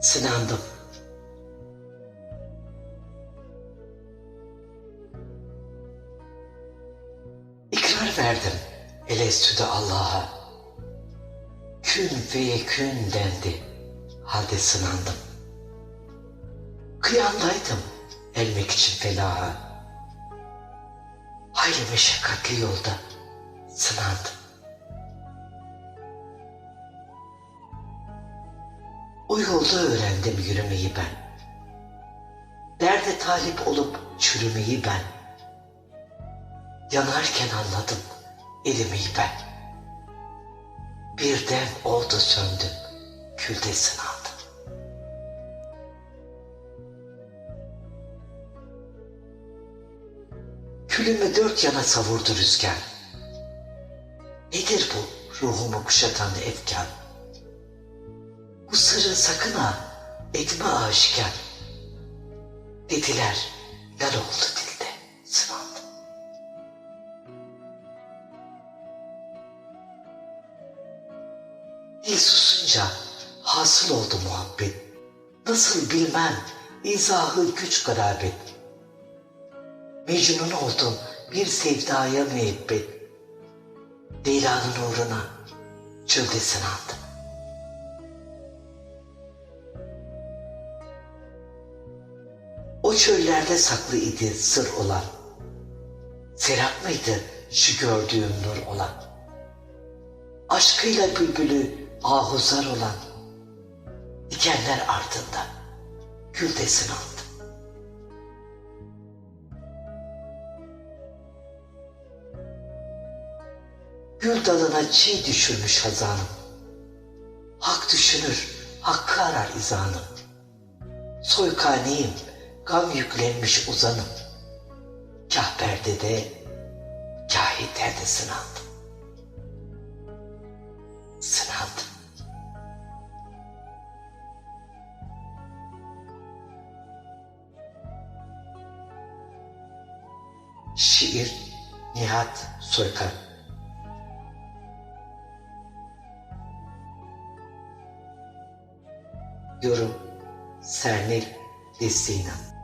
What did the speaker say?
Sınandım. İkrar verdim elestüde Allah'a. Kün feyekün dendi. Halde sınandım. Kıyamdaydım elmek için felaha. Hayli meşakkatli yolda sınandım. O yolda öğrendim yürümeyi ben. Derde talip olup çürümeyi ben. Yanarken anladım erimeyi ben. Birden oldu söndüm, külde sınandım. Külümü dört yana savurdu rüzgar. Nedir bu ruhumu kuşatan efkar? Bu sırrı sakın ha etme aşikar. Dediler lal oldu dilde sıvandı. Dil susunca hasıl oldu muhabbet. Nasıl bilmem izahı güç garabet. Mecnun oldum bir sevdaya müebbet. Leyla'nın uğruna çölde sınandım. Çöllerde saklı idi sır olan. Serap mıydı şu gördüğüm nur olan? Aşkıyla bülbülü ahuzar olan. Dikenler ardında gül de sınandı. Gül dalına çiğ düşürmüş hazanım. Hak düşünür, hakkı arar izanım. Soykaniyim, gam yüklenmiş uzanım. Kah perdede, kah hiterde sınandım. Sınandım. Şiir Nihat Soykan Yorum Sernil Destina